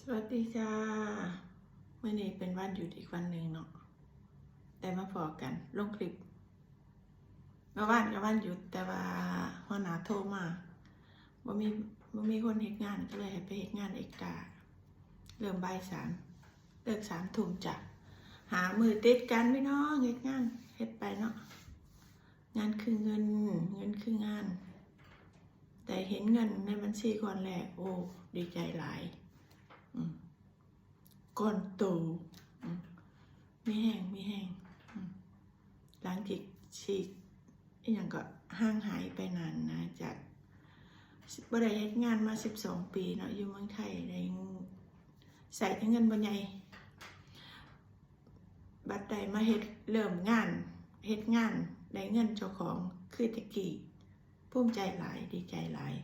สวัสดีจ้าเมื่อนี้เป็นวันหยุดอีกวันหนึ่งเนาะได้มาพอกันลงคลิปเมื่อวานกับวันหยุดแต่ว่าหัวหน้าโทรมาบ่มีบ่มีคนเฮ็ดงานก็เลยให้ไปเฮ็ดงานเอกกาเริ่มบ่ายสามเลิกสามทุ่มจ้ะหามือติดกันพี่น้องเฮ็ดงานเฮ็ดไปเนาะงานคือเงินเงินคืองาน แต่เห็นเงินในบัญชีก่อนแรกโอ้ดีใจหลาย ก้อนโตอืมมีแห้งมีแห้งหลังจากฉีดอย่างก็ห่างหายไปนานนะจากบ่ได้เฮ็ดงานมา 12 ปีเนาะอยู่เมืองไทยได้ใส่เงินบ่ใหญ่บัดใดมาเฮ็ดเริ่มงานเฮ็ดงานได้เงินเจ้าของคือตะกี้ภูมิใจหลายดีใจหลาย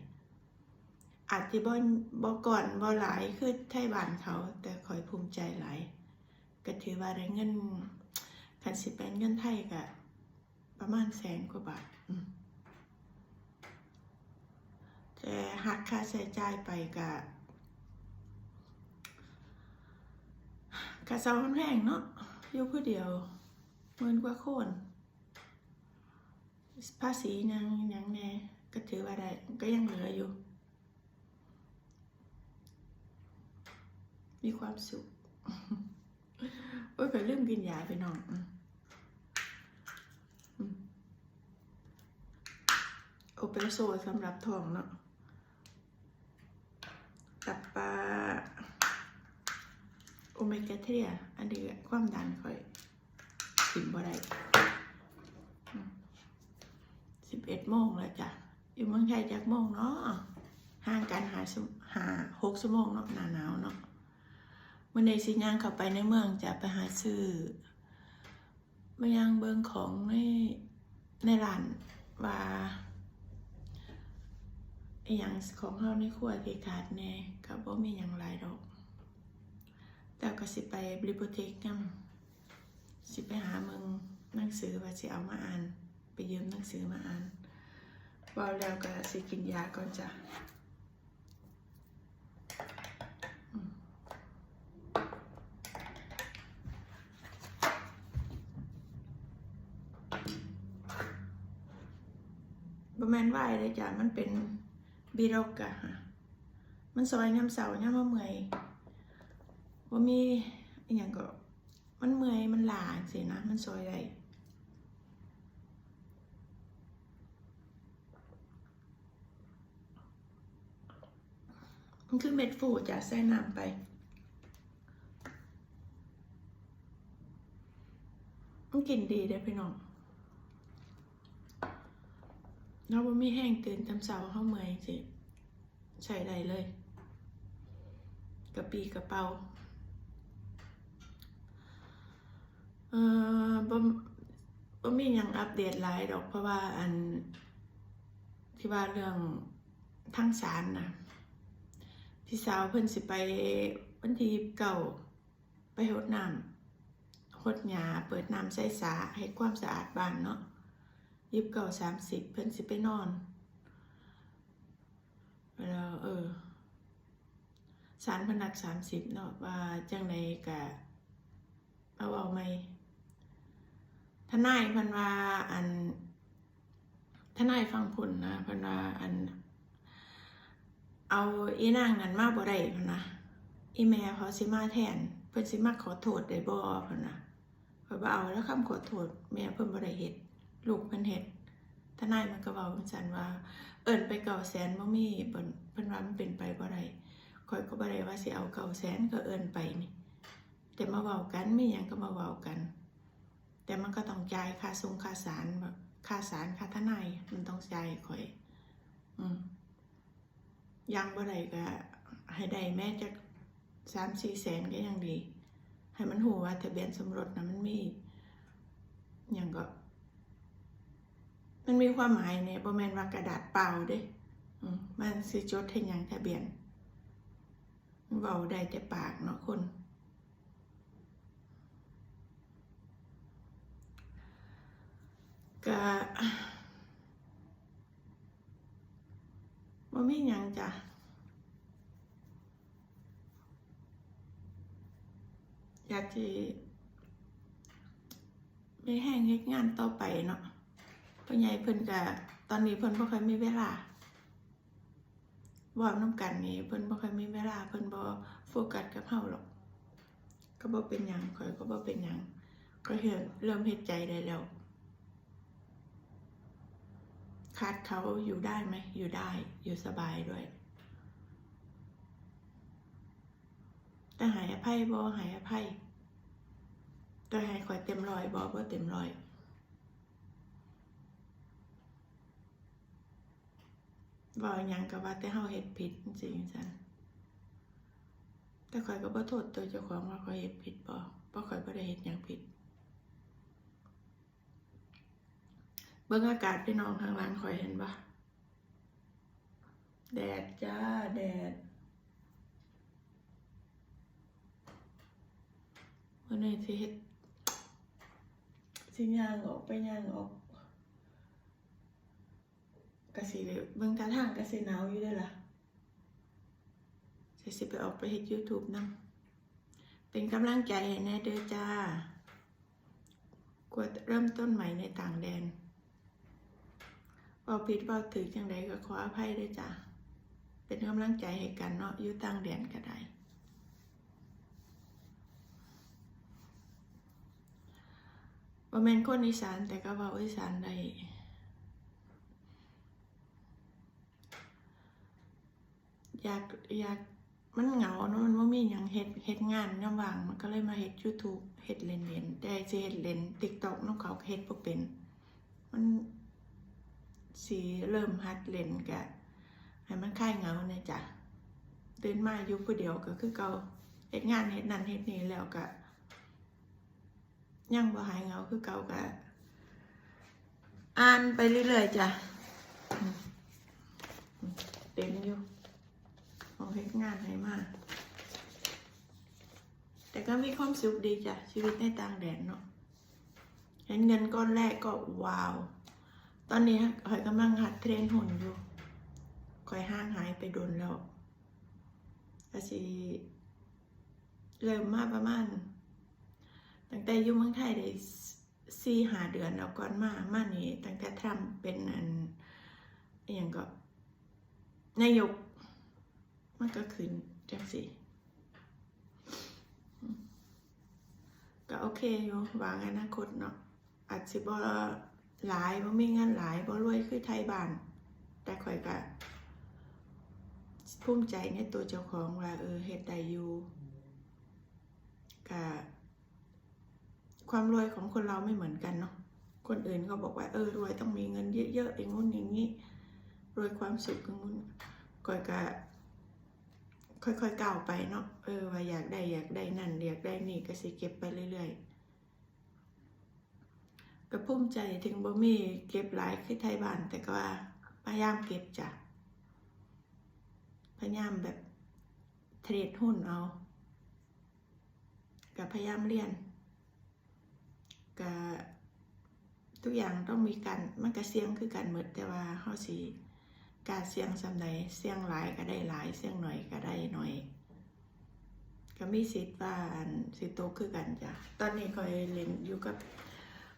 อาจจะบ่บ่ก่อนบ่หลายคือไทยบ้านเขา แต่คอยภูมิใจหลายก็ถือว่าได้เงินคันสิเป็นเงินไทยก็ประมาณแสนกว่าบาทแต่หักค่าใช้จ่ายไปก็กะเซามันแพงเนาะอยู่ผู้เดียวหมื่นกว่าคน ภาษียังยังแน่ก็ถือว่าได้ก็ยังเหลืออยู่ มีความสุข โอ้ยก็ลืมกินยาไปน้องอืมอืมโอเปโซสำหรับท้องเนาะตับปลาโอเมก้าเทรียอันนี้ความดันค่อยถึงบ่ได้สิบเอ็ดโมงแล้วจ้ะ อยู่เมืองไทยจากโมงเนาะห่างกันหาหาหกชั่วโมงเนาะหนาหนาวเนาะ มื่อในสิย่างเข้าไปในเมืองจะไปหาซื้อมายังเบิงของในในร้านว่าอย่างของเฮาในครัวที่ขาดแน่ก็บ่มีหยังหลายดอก แต่ก็สิไปบริโภเทคนำสิไปหาเมืองหนังสือว่าสิเอามาอ่าน ไปยืมหนังสือมาอ่านเบาแล้วก็สิกินยาก่อนจ้ะ ประมาณว่าเลยจ้ะมันเป็นบิโรกอะฮะมันซอยน้ำเสาน้ำมะเมื่อยว่ามีอย่างก็ มันเมื่อยมันหลาสินะ มันซอยได้มันคือเม็ดฟูจะใส่น้ำไปมันกลิ่นดีเด้พี่น้อง เราบ่มีแห้งตื่นจำเสาเข้าเมื่อยสิใส่ได้เลย กระปีกระเป๋าเออบ่บ่มีหยังอัปเดตหลายดอกเพราะว่าอันที่ว่าเรื่องทางสารนะพี่สาวเพิ่นสิไปวันที่เก่าไปหดน้ำหดหยาเปิดน้ำใส่สาให้ความสะอาดบ้านเนาะ ยิบเก่าสามสิบเพิ่นสิไปนอนแล้วเออสารพนักสามสิบเนาะว่าจังใดกะเอาเอาไหมทนายพันว่าอันทนายฟังผลนะพันว่าอัน เอาอีนางนั้นมาบ่ได้เพันนะอีแม่เขาสิมาแทน เพิ่นสิมาขอโทษได้บ่เพิ่นนะเพิ่นว่าเอาแล้วคำขอโทษแม่เพิ่นบ่ได้เฮ็ด ลูกมันเฮ็ดทนายมันก็เว้าจังซั่นว่า เอิ้นไปเก่าแสนบ่มีเพิ่นเพิ่นว่ามันเป็นไปบ่ได้ข่อยก็บ่ได้ว่าสิเอาเก่าแสนก็เอิ้นไปนี่แต่มาเว้ากันมีหยังก็มาเว้ากัน แต่มันก็ต้องจ่ายค่าส่งค่าสารแบบค่าสารค่าทนายมันต้องจ่ายข่อย อืมยังบ่ได้ก็ให้ได้แม้จัก3-4แสนก็ยังดี ให้มันฮู้ว่าทะเบียนสมรสนะมันมีหยังก็ มันมีความหมายเนี่ยบ่แมนว่ากระดาษเปล่าเด้มันสิจดเฮ็ดหยังทะเบียนเว้าได้แต่ปากเนาะคนก็บ่มีหยังจ้ะอยากที่ไม่แห้งเฮ็ดงานต่อไปเนาะ พ่อใหญ่เพิ่นก็ตอนนี้เพิ่นบ่ค่อยมีเวลาว้านํกันนี่เพิ่นบ่ค่อยมีเวลาเพิ่นบ่โฟกัสกับเฮาหรอก ก็บ่เป็นหยังข่อยก็บ่เป็นหยังก็เฮ็ดเริ่มเฮ็ดใจได้แล้วขาดเขาอยู่ได้ไหมอยู่ได้อยู่สบายด้วยแต่หายอภัยบ่หายอภัยแต่ใหายข่อยเต็มร้อยบ่บ่เต็มร้อย บ่หยังก็ว่าแต่เฮาเฮ็ดผิดจริงๆซั่นแต่ข่อยก็บ่โทษตัวเจ้าของว่าข่อยเฮ็ดผิดบ่เพราะข่อยบ่ได้เฮ็ดหยังผิด เบิ่งอากาศพี่น้องข้างหลังข่อยเห็นบ่แดดจ้าแดดวันนี้สิเฮ็ดสิย่างออกไปย่างออก ก็สิเบิ่งท่าทางก็สิหนาวอยู่เด้ล่ะสิสิไปออกไปเฮ็ด YouTube นำเป็นกำลังใจให้แน่เด้อจ้ากวดเริ่มต้นใหม่ในต่างแดนเว่าผิดเว่าถือจังใดก็ขออภัยด้วยจ้ะเป็นกำลังใจให้กันเนาะอยู่ต่างแดนก็ได้บ่แม่นคนอีสานแต่ก็เว้าอีสานได้ อยากอยากมันเหงาเนาะมันบ่มีหยังเฮ็ดเฮ็ดงานยามว่างมันก็เลยมาเฮ็ด YouTube เฮ็ดเล่นๆแต่สิเฮ็ดเล่น TikTok นำเขาเฮ็ดบ่เป็น มันสิเริ่มหัดเล่นก็ให้มันคลายเหงาแหน่จ้ะตื่นมาอยู่ผู้เดียวก็คือเก่าเฮ็ดงานเฮ็ดนั่นเฮ็ดนี่แล้วก็ยังบ่หายเหงาคือเก่าก็อ่านไปเรื่อยๆจ้ะอืมอืมเต็มอยู่ขอ งานให้มาก แต่ก็มีความสุขดีจ้ะ ชีวิตในต่างแดนเนาะ เห็นเงินก้อนแรกก็ว้าว ตอนนี้ข่อยกำลังหัดเทรนหุ่นอยู่ข่อยห้างหายไปโดนแล้วก็สิเริ่มมาประมาณ ตั้งแต่อยู่เมืองไทยได้สี่หาเดือนแล้วก่อนมามานี่ตั้งแต่ทำเป็นอันอย่างก็นายก มันก็ขึ้นจังสิก็โอเคอยู่วางอนาคตเนาะอาจสิบ่หลายบ่มีเงินหลายบ่รวยคือไทยบ้าน แต่ข่อยก็ภูมิใจในตัวเจ้าของว่าเออเฮ็ดได้อยู่ก็ความรวยของคนเราไม่เหมือนกันเนาะ คนอื่นเขาบอกว่าเออรวยต้องมีเงินเยอะๆอย่างงู้นอย่างนี้ รวยความสุขอย่างงู้นข่อยก็ ค่อยๆก้าวไปเนาะเออว่าอยากได้อยากได้นั่นอยากได้นี่ก็สิเก็บไปเรื่อยๆก็ภูมิใจถึงบ่มีเก็บหลายคือไทยบ้านแต่ก็ว่าพยายามเก็บจ้ะพยายามแบบเทรดหุ้นเอาก็พยายามเรียนก็ทุกอย่างต้องมีการมันก็เสี่ยงคือกันหมดแต่ว่าเฮาสิ การเสี่ยงสำใดเสี่ยงหลายก็ได้หลายเสี่ยงหน่อยก็ได้หน่อย ก็มีสิทธิ์ว่าอันสิโตคือกันจ้ะตอนนี้คอยเล่นอยู่กับ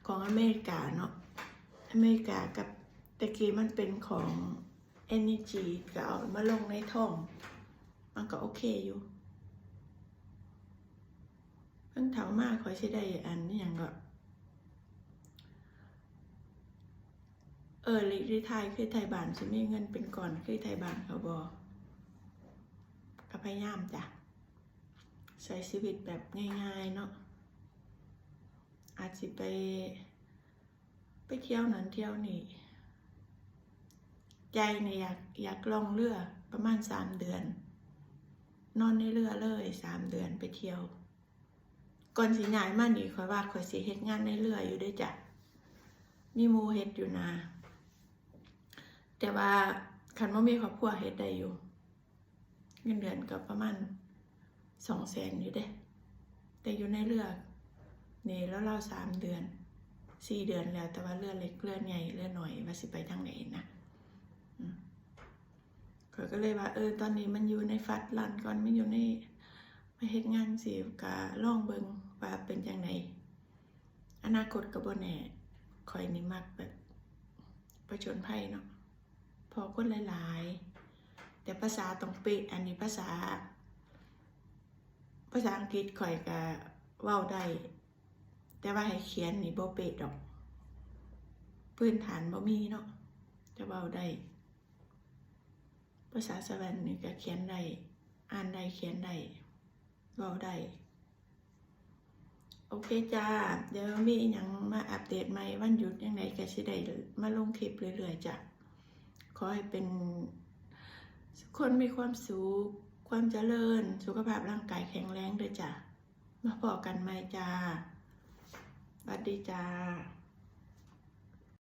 ของอเมริกาเนาะอเมริกากับตะกี้มันเป็นของ Energy ก็เอามาลงในท่อง มันก็โอเคอยู่เพิ่งถามมากคอยใช้ได้อันนี้อย่างก็ เออลิริไทยคือไทยบ้านฉันมีเงินเป็นก่อนคือไทยบ้านเขาบอกก็พยายามจ้ะใช้ชีวิตแบบง่ายๆเนาะอาจสิไป ไปเที่ยวนั้นเที่ยวนี่ใจเนี่ยอยากอยากลองเรือประมาณสามเดือน นอนในเรือเลยสามเดือนไปเที่ยว ก่อนสิย้ายมานี่ข่อยว่าข่อยสิเฮ็ดงานในเรืออยู่ด้วยจ้ะมีมูเฮ็ดอยู่นะ แต่ว่าคันว่ามีครอบครัวเฮ็ดได้อยู่ เงินเดือนก็ประมาณสองแสนอยู่เด้ แต่อยู่ในเรือนี่แล้วเราสามเดือนสี่เดือนแล้วแต่ว่าเลือดเล็กเลือดใหญ่เลือดหน่อยว่าสิไปทางไหนนะอืมข้อยก็เลยว่า เออตอนนี้มันอยู่ในฟัดลันก่อนมันอยู่ในมาเฮ็ดงานสิก็ลองเบิงว่าเป็นจังไดอนาคตก็บ่แน่ข่อยนี่มักแบบประจนภัยเนาะ พอคนหลายๆ แต่ภาษาต้องเป๊ะอันนี้ภาษา ภาษาอังกฤษข่อยก็เว้าได้ แต่ว่าให้เขียนนี่บ่เป๊ะดอกพื้นฐานบ่มีเนาะจะเว้าได้ ภาษาสวรรค์นี่ก็เขียนได้อ่านได้เขียนได้เว้าได้โอเคจ้า เดี๋ยวมีอหยังมาอัปเดตใหม่วันหยุดยังไงก็สิได้มาลงคลิปเรื่อยๆจ้ะ ขอให้เป็นคนมีความสุขความเจริญ สุขภาพร่างกายแข็งแรงด้วยจ้ะ มาพอกันไหมจ้าสวัสดีจ้า